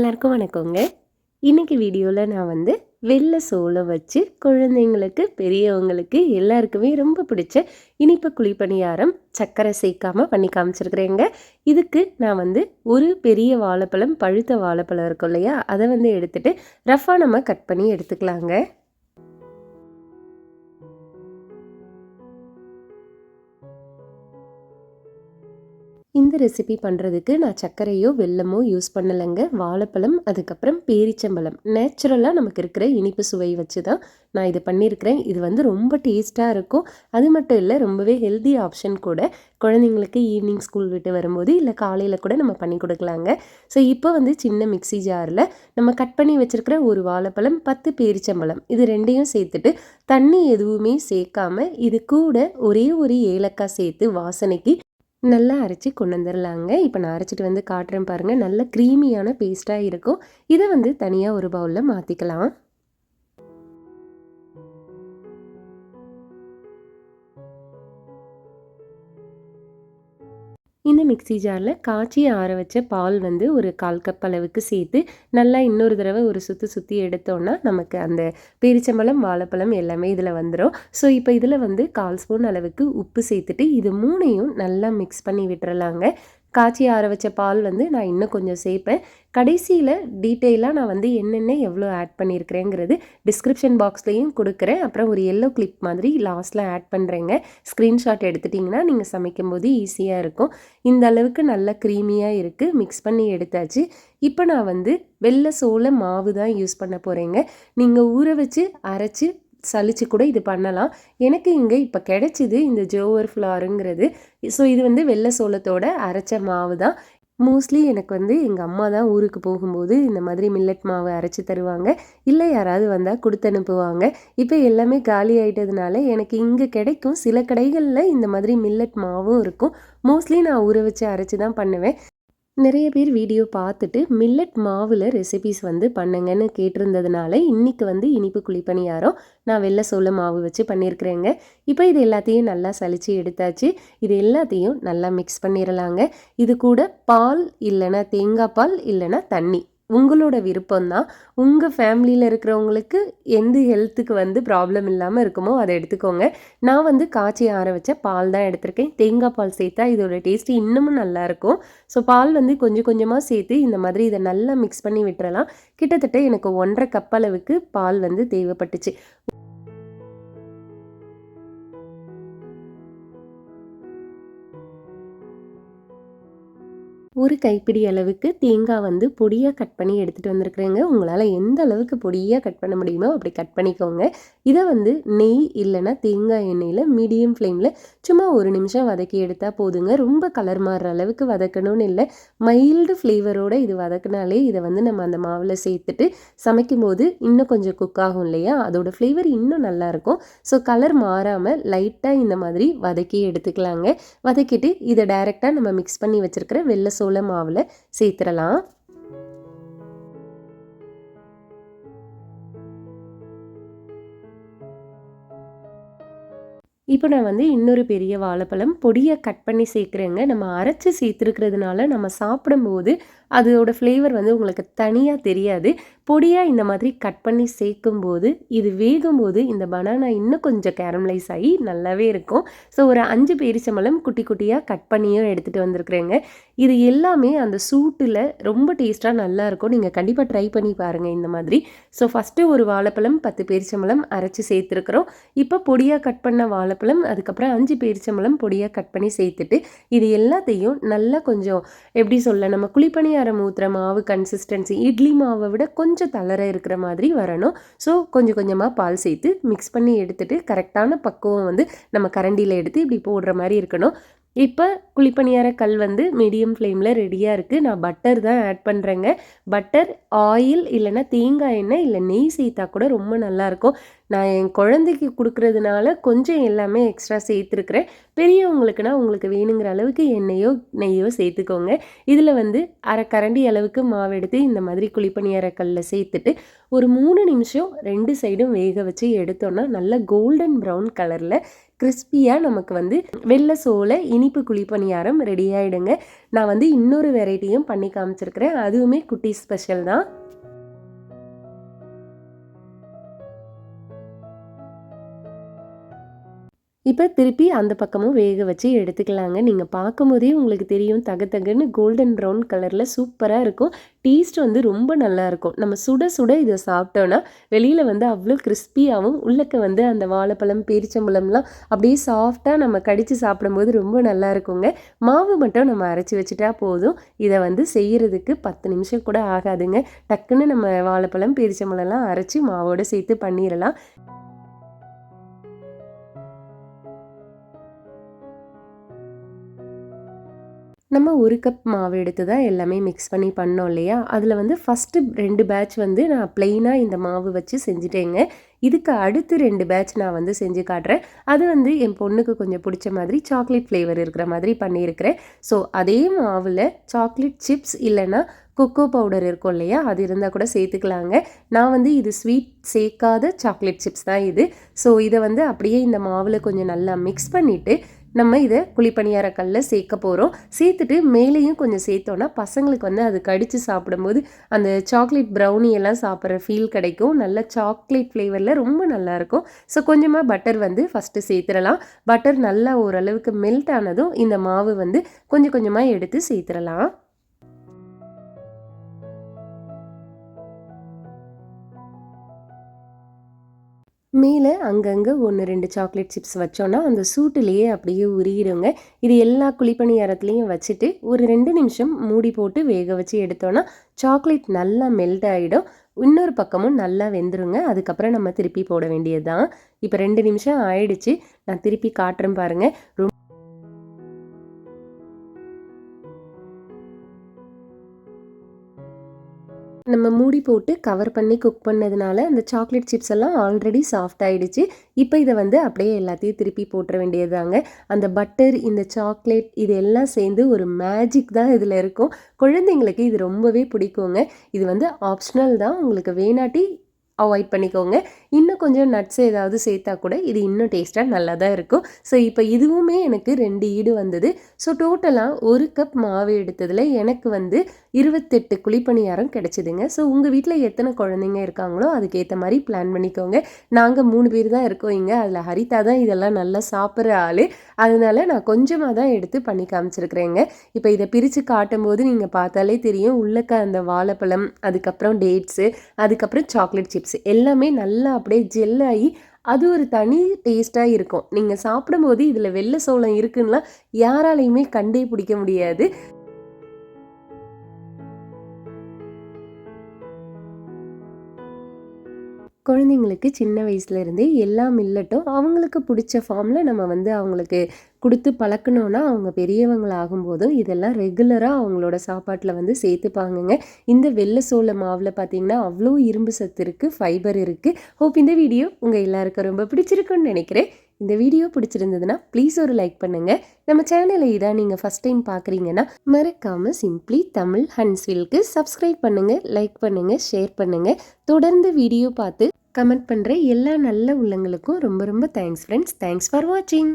எல்லாருக்கும் வணக்கங்க. இன்னைக்கு வீடியோவில் நான் வந்து வெள்ளை சோளம் வச்சு குழந்தைங்களுக்கு பெரியவங்களுக்கு எல்லாருக்குமே ரொம்ப பிடிச்ச இனிப்பு குழிப்பணியாரம் சர்க்கரை சேர்க்காமல் பண்ணி காமிச்சிருக்கிறேங்க. இதுக்கு நான் வந்து ஒரு பெரிய வாழைப்பழம் பழுத்த வாழைப்பழம் இருக்கும் இல்லையா? அதை வந்து எடுத்துகிட்டு ரஃபாக நம்ம கட் பண்ணி எடுத்துக்கலாங்க. இந்த ரெசிபி பண்ணுறதுக்கு நான் சர்க்கரையோ வெல்லமோ யூஸ் பண்ணலைங்க. வாழைப்பழம் அதுக்கப்புறம் பேரிச்சம்பழம். நேச்சுரலாக நமக்கு இருக்கிற இனிப்பு சுவை வச்சு தான் நான் இது பண்ணியிருக்கிறேன். இது வந்து ரொம்ப டேஸ்ட்டாக இருக்கும். அது மட்டும் இல்லை ரொம்பவே ஹெல்தி ஆப்ஷன் கூட குழந்தைங்களுக்கு ஈவினிங் ஸ்கூல் விட்டு வரும்போது இல்லை காலையில் கூட நம்ம பண்ணி கொடுக்கலாங்க. ஸோ இப்போ வந்து சின்ன மிக்சி ஜாரில் நம்ம கட் பண்ணி வச்சுருக்கிற ஒரு வாழைப்பழம் பத்து பேரிச்சம்பழம் இது ரெண்டையும் சேர்த்துட்டு தண்ணி எதுவுமே சேர்க்காம இது கூட ஒரே ஒரு ஏலக்காய் சேர்த்து வாசனைக்கு நல்லா அரைச்சி கொண்டு வந்துடலாங்க இப்போ நான் அரைச்சிட்டு வந்து காட்டுறேன் பாருங்கள் நல்ல க்ரீமியான பேஸ்ட்டாக இருக்கும். இதை வந்து தனியாக ஒரு பவுலில் மாற்றிக்கலாம் இந்த மிக்சி ஜாரில் காய்ச்சி ஆற வச்ச பால் வந்து ஒரு கால் கப் அளவுக்கு சேர்த்து நல்லா இன்னொரு தடவை ஒரு சுற்றி சுற்றி எடுத்தோன்னா நமக்கு அந்த பேரிச்சம்பழம் வாழைப்பழம் எல்லாமே இதில் வந்துடும் ஸோ இப்போ இதில் வந்து கால் ஸ்பூன் அளவுக்கு உப்பு சேர்த்துட்டு இது மூணையும் நல்லா மிக்ஸ் பண்ணி விட்டுறலாங்க. காய்ச்சி ஆற வச்ச பால் வந்து நான் இன்னும் கொஞ்சம் சேர்ப்பேன். கடைசியில் டீட்டெயிலாக நான் வந்து என்னென்ன எவ்வளோ ஆட் பண்ணியிருக்கிறேங்கிறது டிஸ்கிரிப்ஷன் பாக்ஸ்லேயும் கொடுக்குறேன். அப்புறம் ஒரு எல்லோ கிளிப் மாதிரி லாஸ்ட்டில் ஆட் பண்ணுறேங்க ஸ்க்ரீன்ஷாட் எடுத்துட்டிங்கன்னா நீங்கள் சமைக்கும்போது ஈஸியாக இருக்கும். இந்த அளவுக்கு நல்லா க்ரீமியாக இருக்குது மிக்ஸ் பண்ணி எடுத்தாச்சு. இப்போ நான் வந்து வெள்ளை சோள மாவு தான் யூஸ் பண்ண போகிறேங்க நீங்கள் ஊற வச்சு அரைச்சி சலிச்சு கூட இது பண்ணலாம். எனக்கு இங்கே இப்போ கிடைச்சிது இந்த ஜோவர் ஃப்ளாருங்கிறது. ஸோ இது வந்து வெள்ளை சோளத்தோட அரைச்ச மாவு தான். மோஸ்ட்லி எனக்கு வந்து எங்கள் அம்மா தான் ஊருக்கு போகும்போது இந்த மாதிரி மில்லட் மாவு அரைச்சி தருவாங்க. இல்லை யாராவது வந்தால் கொடுத்து அனுப்புவாங்க. இப்போ எல்லாமே காலி ஆகிட்டதுனால எனக்கு இங்கே கிடைக்கும். சில கடைகளில் இந்த மாதிரி மில்லட் மாவும் இருக்கும். மோஸ்ட்லி நான் ஊற வச்சு அரைச்சி தான் பண்ணுவேன். நிறைய பேர் வீடியோ பார்த்துட்டு மில்லட் மாவில் ரெசிபிஸ் வந்து பண்ணுங்கன்னு கேட்டிருந்ததுனால இன்றைக்கி வந்து இனிப்பு குழிப்பணியாரம் நான் வெள்ளை சோள மாவு வச்சு பண்ணியிருக்கிறேங்க. இப்போ இது எல்லாத்தையும் நல்லா சலித்து எடுத்தாச்சு. இது எல்லாத்தையும் நல்லா மிக்ஸ் பண்ணிடலாங்க இது கூட பால் இல்லைன்னா தேங்காய் பால் இல்லைன்னா தண்ணி. உங்களோட விருப்பம்தான். உங்கள் ஃபேமிலியில் இருக்கிறவங்களுக்கு எந்த ஹெல்த்துக்கு வந்து ப்ராப்ளம் இல்லாமல் இருக்குமோ அதை எடுத்துக்கோங்க. நான் வந்து காய்ச்சி ஆற வச்ச பால் தான் எடுத்திருக்கேன். தேங்காய் பால் சேர்த்தா இதோட டேஸ்ட்டு இன்னமும் நல்லாயிருக்கும் ஸோ பால் வந்து கொஞ்சம் கொஞ்சமாக சேர்த்து இந்த மாதிரி இதை நல்லா மிக்ஸ் பண்ணி விட்டுறலாம். கிட்டத்தட்ட எனக்கு ஒன்றரை கப் அளவுக்கு பால் வந்து தேவைப்பட்டுச்சு. ஒரு கைப்பிடி அளவுக்கு தேங்காய் வந்து பொடியாக கட் பண்ணி எடுத்துகிட்டு வந்திருக்கிறேங்க. உங்களால் எந்த அளவுக்கு பொடியாக கட் பண்ண முடியுமோ அப்படி கட் பண்ணிக்கோங்க. இதை வந்து நெய் இல்லைன்னா தேங்காய் எண்ணெயில் மீடியம் ஃப்ளேமில் சும்மா ஒரு நிமிஷம் வதக்கி எடுத்தால் போதுங்க. ரொம்ப கலர் மாறுற அளவுக்கு வதக்கணும்னு இல்லை. மைல்டு ஃப்ளேவரோடு இது வதக்கினாலே இதை வந்து நம்ம அந்த மாவில் சேர்த்துட்டு சமைக்கும்போது இன்னும் கொஞ்சம் குக் ஆகும் இல்லையா? அதோட ஃப்ளேவர் இன்னும் நல்லாயிருக்கும் ஸோ கலர் மாறாமல் லைட்டாக இந்த மாதிரி வதக்கி எடுத்துக்கலாங்க. வதக்கிட்டு இதை டைரெக்டாக நம்ம மிக்ஸ் பண்ணி வச்சுருக்கிற வெள்ளை சோள மாவில் சேர்த்துடலாம். இப்போ நான் வந்து இன்னொரு பெரிய வாழைப்பழம் பொடியை கட் பண்ணி சேர்க்குறேங்க. நம்ம அரைச்சி சேர்த்துருக்கிறதுனால நம்ம சாப்பிடும்போது அதோட ஃப்ளேவர் வந்து உங்களுக்கு தனியாக தெரியாது. பொடியாக இந்த மாதிரி கட் பண்ணி சேர்க்கும்போது இது வேகும்போது இந்த பனானா இன்னும் கொஞ்சம் கேரமலைஸ் ஆகி நல்லாவே இருக்கும். ஸோ ஒரு அஞ்சு பேரிச்சம்பழம் குட்டி குட்டியாக கட் பண்ணியும் எடுத்துகிட்டு வந்திருக்கிறேங்க. இது எல்லாமே அந்த சூட்டில் ரொம்ப டேஸ்ட்டாக நல்லாயிருக்கும் நீங்கள் கண்டிப்பாக ட்ரை பண்ணி பாருங்கள் இந்த மாதிரி. ஸோ ஃபஸ்ட்டு ஒரு வாழைப்பழம் பத்து பேரிச்சம்பழம் அரைச்சி சேர்த்துருக்குறோம். இப்போ பொடியாக கட் பண்ண வாழைப்பழம் அதுக்கப்புறம் அஞ்சு பேரிச்சம்பழம் பொடியாக கட் பண்ணி சேர்த்துட்டு இது எல்லாத்தையும் நல்லா கொஞ்சம் எப்படி சொல்ல நம்ம குழிப்பணியாக பணியாரம் ஊற்றுற மாவு கன்சிஸ்டன்சி இட்லி மாவை விட கொஞ்சம் தளர இருக்கிற மாதிரி வரணும். ஸோ கொஞ்சம் கொஞ்சமாக பால் சேர்த்து மிக்ஸ் பண்ணி எடுத்துகிட்டு கரெக்டான பக்குவம் வந்து நம்ம கரண்டியில் எடுத்து இப்படி போடுற மாதிரி இருக்கணும். இப்போ குழிப்பணியார கல் வந்து மீடியம் ஃப்ளேமில் ரெடியாக இருக்குது நான் பட்டர் தான் ஆட் பண்ணுறேங்க பட்டர் ஆயில் இல்லைன்னா தேங்காய் எண்ணெய் இல்லை நெய் சேர்த்தா கூட ரொம்ப நல்லாயிருக்கும் நான் என் குழந்தைக்கு கொடுக்குறதுனால கொஞ்சம் எல்லாமே எக்ஸ்ட்ரா சேர்த்துருக்குறேன். பெரியவங்களுக்குனா உங்களுக்கு வேணுங்கிற அளவுக்கு எண்ணெயோ நெய்யோ சேர்த்துக்கோங்க. இதில் வந்து அரை கரண்டி அளவுக்கு மாவு எடுத்து இந்த மாதிரி குழிப்பணியார கல்லில் சேர்த்துட்டு ஒரு மூணு நிமிஷம் ரெண்டு சைடும் வேக வச்சு எடுத்தோன்னா நல்லா கோல்டன் ப்ரௌன் கலரில் கிறிஸ்பியாக நமக்கு வந்து வெள்ளை சோளை இனிப்பு குழிப்பணியாரம் ரெடி ஆகிடுங்க நான் வந்து இன்னொரு வெரைட்டியும் பண்ணி காமிச்சிருக்கிறேன். அதுவுமே குட்டி ஸ்பெஷல் தான். இப்போ திருப்பி அந்த பக்கமும் வேக வச்சு எடுத்துக்கலாங்க. நீங்கள் பார்க்கும்போதே உங்களுக்கு தெரியும் தக தகன்னு கோல்டன் ப்ரௌன் கலரில் சூப்பராக இருக்கும். டேஸ்ட் வந்து ரொம்ப நல்லா இருக்கும். நம்ம சுட சுட இதை சாப்பிட்டோன்னா வெளியில் வந்து அவ்வளோ கிறிஸ்பியாகவும் உள்ளக்க வந்து அந்த வாழைப்பழம் பேரிச்சம்பழம்லாம் அப்படியே சாஃப்டாக நம்ம கடித்து சாப்பிடும்போது ரொம்ப நல்லா இருக்குங்க. மாவு மட்டும் நம்ம அரைச்சி வச்சுட்டா போதும். இதை வந்து செய்கிறதுக்கு பத்து நிமிஷம் கூட ஆகாதுங்க. டக்குன்னு நம்ம வாழைப்பழம் பேரிச்சம்பழம்லாம் அரைச்சி மாவோடு சேர்த்து பண்ணிடலாம் நம்ம ஒரு கப் மாவு எடுத்து தான் எல்லாமே மிக்ஸ் பண்ணி பண்ணோம் இல்லையா? அதில் வந்து ஃபஸ்ட்டு ரெண்டு பேட்ச் வந்து நான் ப்ளெயினாக இந்த மாவு வச்சு செஞ்சுட்டேங்க. இதுக்கு அடுத்து ரெண்டு பேட்ச் நான் வந்து செஞ்சு காட்டுறேன். அது வந்து என் பொண்ணுக்கு கொஞ்சம் பிடிச்ச மாதிரி சாக்லேட் ஃப்ளேவர் இருக்கிற மாதிரி பண்ணியிருக்கிறேன். ஸோ அதே மாவில் சாக்லேட் சிப்ஸ் இல்லைன்னா கொக்கோ பவுடர் இருக்கும் இல்லையா? அது இருந்தால் கூட சேர்த்துக்கலாங்க. நான் வந்து இது ஸ்வீட் சேர்க்காத சாக்லேட் சிப்ஸ் தான் இது. ஸோ இதை வந்து அப்படியே இந்த மாவில் கொஞ்சம் நல்லா மிக்ஸ் பண்ணிவிட்டு நம்ம இதை குழிப்பணியார கல்லில் சேர்க்க போகிறோம் சேர்த்துட்டு மேலேயும் கொஞ்சம் சேர்த்தோன்னா பசங்களுக்கு வந்து அது கடித்து சாப்பிடும்போது அந்த சாக்லேட் ப்ரௌனி எல்லாம் சாப்பிட்ற ஃபீல் கிடைக்கும். நல்ல சாக்லேட் ஃப்ளேவரில் ரொம்ப நல்லாயிருக்கும் ஸோ கொஞ்சமாக பட்டர் வந்து ஃபஸ்ட்டு சேர்த்துடலாம். பட்டர் நல்லா ஓரளவுக்கு மெல்ட் ஆனதும் இந்த மாவு வந்து கொஞ்சம் கொஞ்சமாக எடுத்து சேர்த்துடலாம். மேலே அங்கங்கே ஒன்று ரெண்டு சாக்லேட் சிப்ஸ் வச்சோன்னா அந்த சூட்டுலேயே அப்படியே உருகிடுங்க இது எல்லா குழிப்பணியாரத்துலேயும் வச்சுட்டு ஒரு ரெண்டு நிமிஷம் மூடி போட்டு வேக வச்சு எடுத்தோன்னா சாக்லேட் நல்லா மெல்ட் ஆகிடும் இன்னொரு பக்கமும் நல்லா வெந்துருங்க. அதுக்கப்புறம் நம்ம திருப்பி போட வேண்டியது தான் இப்போ ரெண்டு நிமிஷம் ஆயிடுச்சு. நான் திருப்பி காட்டுறேன் பாருங்கள் நம்ம மூடி போட்டு கவர் பண்ணி குக் பண்ணதுனால அந்த சாக்லேட் சிப்ஸ் எல்லாம் ஆல்ரெடி சாஃப்ட் ஆகிடுச்சு இப்போ இதை வந்து அப்படியே எல்லாத்தையும் திருப்பி போட்டுற வேண்டியதுதாங்க. அந்த பட்டர் இந்த சாக்லேட் இது எல்லாம் சேர்ந்து ஒரு மேஜிக் தான் இதில் இருக்கும். குழந்தைங்களுக்கு இது ரொம்பவே பிடிக்குங்க. இது வந்து ஆப்ஷனல் தான். உங்களுக்கு வேணாட்டி அவாய்ட் பண்ணிக்கோங்க. இன்னும் கொஞ்சம் நட்ஸ் ஏதாவது சேர்த்தா கூட இது இன்னும் டேஸ்ட்டாக நல்லா தான் இருக்கும். ஸோ இப்போ இதுவுமே எனக்கு ரெண்டு ஈடு வந்தது. ஸோ டோட்டலாக ஒரு கப் மாவு எடுத்ததில் எனக்கு வந்து இருபத்தெட்டு குழிப்பணியாரம் கிடச்சிதுங்க. ஸோ உங்கள் வீட்டில் எத்தனை குழந்தைங்க இருக்காங்களோ அதுக்கேற்ற மாதிரி பிளான் பண்ணிக்கோங்க. நாங்கள் மூணு பேர் தான் இருக்கோம் இங்கே. அதில் ஹரிதா தான் இதெல்லாம் நல்லா சாப்பிட்ற ஆள். அதனால நான் கொஞ்சமாக தான் எடுத்து பண்ணி காமிச்சிருக்கிறேங்க. இப்போ இதை பிரித்து காட்டும் போது நீங்கள் பார்த்தாலே தெரியும். உள்ளக்க அந்த வாழைப்பழம் அதுக்கப்புறம் டேட்ஸு அதுக்கப்புறம் சாக்லேட் சிப்ஸ் எல்லாமே நல்லா அப்படியே ஜெல்லாகி அது ஒரு தனி டேஸ்ட்டாக இருக்கும். நீங்கள் சாப்பிடும்போது இதில் வெள்ளை சோளம் இருக்குன்னா யாராலையுமே கண்டே பிடிக்க முடியாது. குழந்தைங்களுக்கு சின்ன வயசுலேருந்தே எல்லாம் இல்லட்டும். அவங்களுக்கு பிடிச்ச ஃபார்மில் நம்ம வந்து அவங்களுக்கு கொடுத்து பழக்கணுன்னா அவங்க பெரியவங்கள் ஆகும்போதும் இதெல்லாம் ரெகுலராக அவங்களோட சாப்பாட்டில் வந்து சேர்த்துப்பாங்கங்க. இந்த வெள்ளை சோள மாவில் பார்த்தீங்கன்னா அவ்வளோ இரும்பு சத்து இருக்குது ஃபைபர் இருக்குது ஹோப் இந்த வீடியோ உங்கள் எல்லாருக்கும் ரொம்ப பிடிச்சிருக்குன்னு நினைக்கிறேன். இந்த வீடியோ பிடிச்சிருந்ததுன்னா ப்ளீஸ் ஒரு லைக் பண்ணுங்கள் நம்ம சேனலை இதான் நீங்கள் ஃபஸ்ட் டைம் பார்க்குறீங்கன்னா மறக்காமல் சிம்ப்ளி தமிழ் ஹன்ஸ்வில்க்கு சப்ஸ்கிரைப் பண்ணுங்கள் லைக் பண்ணுங்கள் ஷேர் பண்ணுங்கள் தொடர்ந்து வீடியோ பார்த்து கமெண்ட் பண்ணுற எல்லா நல்ல உள்ளங்களுக்கும் ரொம்ப ரொம்ப தேங்க்ஸ் ஃப்ரெண்ட்ஸ் தேங்க்ஸ் ஃபார் வாட்சிங்